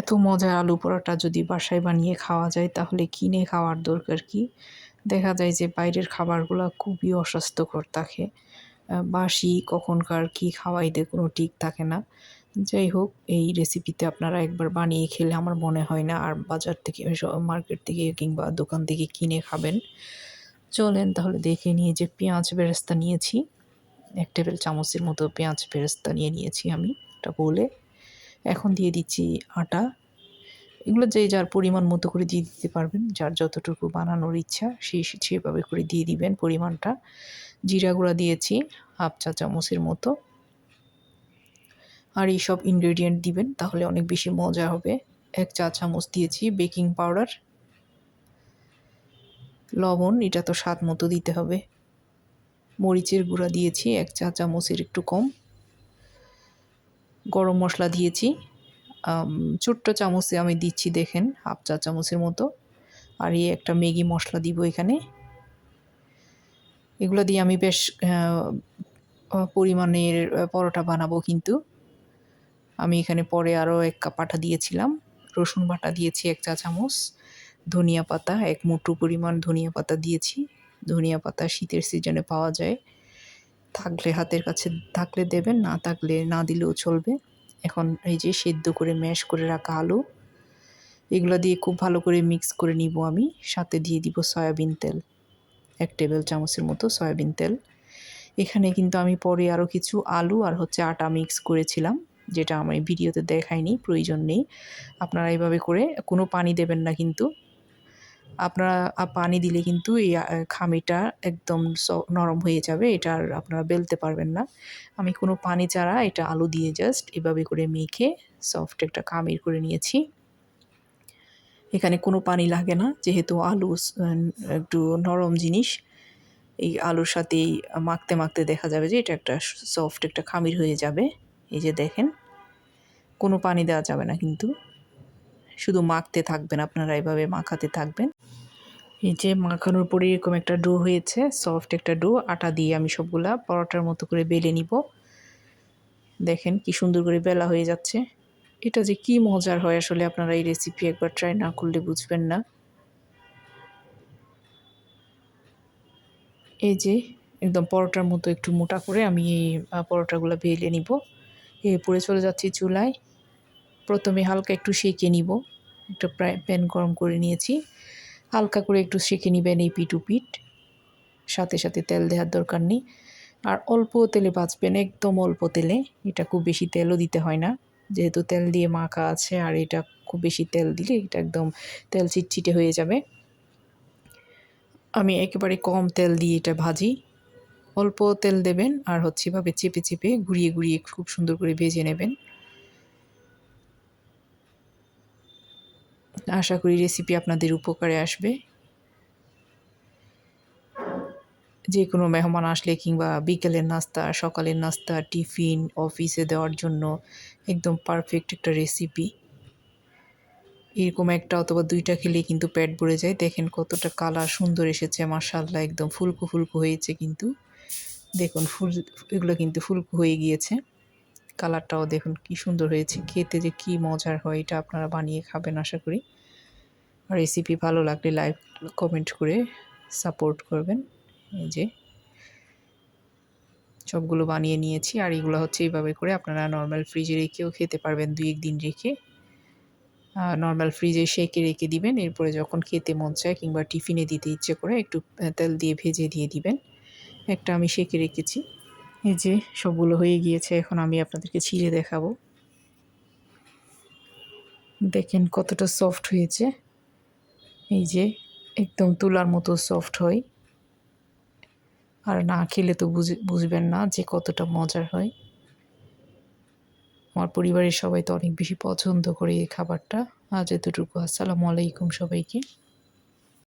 এত মজার আলু পরোটা যদি বাসায় বানিয়ে খাওয়া যায়, তাহলে কিনে খাওয়ার দরকার কি? দেখা যায় যে বাইরের খাবারগুলো খুবই অস্বাস্থ্যকর থাকে। বাসি কখনকার কি খাওয়াইতে কোনো ঠিক থাকে না। যাই হোক, এই রেসিপিতে আপনারা একবার বানিয়ে খেলে আমার মনে হয় না আর বাজার থেকে মার্কেট থেকে কিংবা দোকান থেকে কিনে খাবেন। চলেন তাহলে দেখে নিয়ে যে পেঁয়াজ বেরেস্তা নিয়েছি। এক টেবিল চামচের মতো পেঁয়াজ বেরেস্তা নিয়ে নিয়েছি আমি, এটা বলে এখন দিয়ে দিচ্ছি আটা। এগুলো যে যার পরিমাণ মতো করে দিয়ে দিতে পারবেন, যার যতটুকু বানানোর ইচ্ছা সেই সেভাবে করে দিয়ে দিবেন পরিমাণটা। জিরা গুঁড়া দিয়েছি, হাফ চা চামচের মতো। আর এই সব ইনগ্রেডিয়েন্ট দিবেন, তাহলে অনেক বেশি মজা হবে। এক চা চামচ দিয়েছি বেকিং পাউডার লবণ, এটা তো স্বাদ মতো দিতে হবে। মরিচের গুঁড়া দিয়েছি, এক চা চামচের একটু কম। গরম মশলা দিয়েছি। ছোট্ট চামচে আমি দিচ্ছি দেখেন, হাফ চা চামচের মতো। আর এই একটা ম্যাগি মশলা দিব এখানে। এগুলো দিয়ে আমি বেশ পরিমাণের পরোটা বানাবো কিন্তু। আমি এখানে পরে আরও এক কাপ আটা দিয়েছিলাম। রসুন বাটা দিয়েছি এক চা চামচ। ধনিয়া পাতা, এক মুঠো পরিমাণ ধনিয়া পাতা দিয়েছি। ধনিয়া পাতা শীতের সিজনে পাওয়া যায়। থাকলে, হাতের কাছে থাকলে দেবেন, না থাকলে না দিলেও চলবে। এখন এই যে সেদ্ধ করে, ম্যাশ করে রাখা আলু, এগুলো দিয়ে খুব ভালো করে মিক্স করে নিব আমি। সাথে দিয়ে দিব সয়াবিন তেল, এক টেবিল চামচের মতো সয়াবিন তেল। এখানে কিন্তু আমি পরে আরও কিছু আলু আর হচ্ছে আটা মিক্স করেছিলাম, যেটা আমি ভিডিওতে দেখাইনি, প্রয়োজন নেই। আপনারা এইভাবে করে কোনো পানি দেবেন না কিন্তু। আপনারা পানি দিলে কিন্তু এই খামিটা একদম নরম হয়ে যাবে, এটা আর আপনারা বেলতে পারবেন না। আমি কোনো পানি ছাড়া এটা আলু দিয়ে জাস্ট এভাবে করে মেখে সফট একটা খামির করে নিয়েছি। এখানে কোনো পানি লাগে না, যেহেতু আলু একটু নরম জিনিস, এই আলুর সাথেই মাখতে মাখতে দেখা যাবে যে এটা একটা সফট একটা খামির হয়ে যাবে। এই যে দেখেন, কোনো পানি দেওয়া যাবে না কিন্তু। শুধু মাখতে থাকবেন, আপনারা এভাবে মাখাতে থাকবেন। এই যে মাখানোর পরে এরকম একটা ডো হয়েছে সফট একটা ডো, আটা দিয়ে আমি সবগুলা পরোটার মতো করে বেলে নিব। দেখেন কি সুন্দর করে বেলা হয়ে যাচ্ছে। এটা যে কি মজার হয় আসলে আপনারা এই রেসিপি একবার ট্রাই না করলে বুঝবেন না। এই যে একদম পরোটার মতো একটু মোটা করে আমি এই পরোটাগুলো বেলে নিব। এরপরে চলে যাচ্ছি চুলায়। প্রথমে হালকা একটু সেঁকে নিব। একটা প্রায় প্যান গরম করে নিয়েছি। হালকা করে একটু সেঁকে নেবেন এই পিটু পিঠ। সাথে সাথে তেল দেওয়ার দরকার নেই। আর অল্প তেলে ভাজবেন একদম অল্প তেলে। এটা খুব বেশি তেলও দিতে হয় না। যেহেতু তেল দিয়ে মাখা আছে আর এটা খুব বেশি তেল দিলে এটা একদম তেল চিটচিটে হয়ে যাবে। আমি একেবারে কম তেল দিয়ে এটা ভাজি। অল্প তেল দেবেন আর হচ্ছে এভাবে চেপে চেপে ঘুরিয়ে ঘুরিয়ে খুব সুন্দর করে ভেজে নেবেন। আশা করি রেসিপি আপনাদের উপকারে আসবে। যে কোনো মেহমান আসলে কিংবা বিকেলের নাস্তা, সকালের নাস্তা, টিফিন অফিসে দেওয়ার জন্য একদম পারফেক্ট একটা রেসিপি এরকম একটা অথবা দুইটা খেলে কিন্তু পেট ভরে যায়। দেখেন কতটা কালার সুন্দর এসেছে মার্শাল্লাহ একদম ফুলকু ফুলকু হয়েছে কিন্তু। দেখুন ফুল, এগুলো কিন্তু ফুলকু হয়ে গিয়েছে। কালারটাও দেখুন কি সুন্দর হয়েছে। খেতে যে কি মজার হয়, এটা আপনারা বানিয়ে খাবেন আশা করি। রেসিপি ভালো লাগলে লাইক কমেন্ট করে সাপোর্ট করবেন। এই যে সবগুলো বানিয়ে নিয়েছি আর এগুলো হচ্ছে এইভাবে করে আপনারা নর্মাল ফ্রিজে রেখেও খেতে পারবেন দুই এক দিন রেখে। নর্মাল ফ্রিজে সেকে রেখে দিবেন, এরপরে যখন খেতে মন চায় কিংবা টিফিনে দিতে ইচ্ছে করে একটু তেল দিয়ে ভেজে দিয়ে দিবেন। একটা আমি সেকে রেখেছি। এই যে সবগুলো হয়ে গিয়েছে, এখন আমি আপনাদেরকে ছিঁড়ে দেখাবো। দেখেন কতটা সফট হয়েছে। এই যে, একদম তুলার মতো সফট হয়। আর না খেলে তো বুঝে, বুঝবেন না যে কতটা মজার হয়। আমার পরিবারের সবাই তো অনেক বেশি পছন্দ করে এই খাবারটা। আজ এতটুকু। আসসালামু আলাইকুম সবাইকে।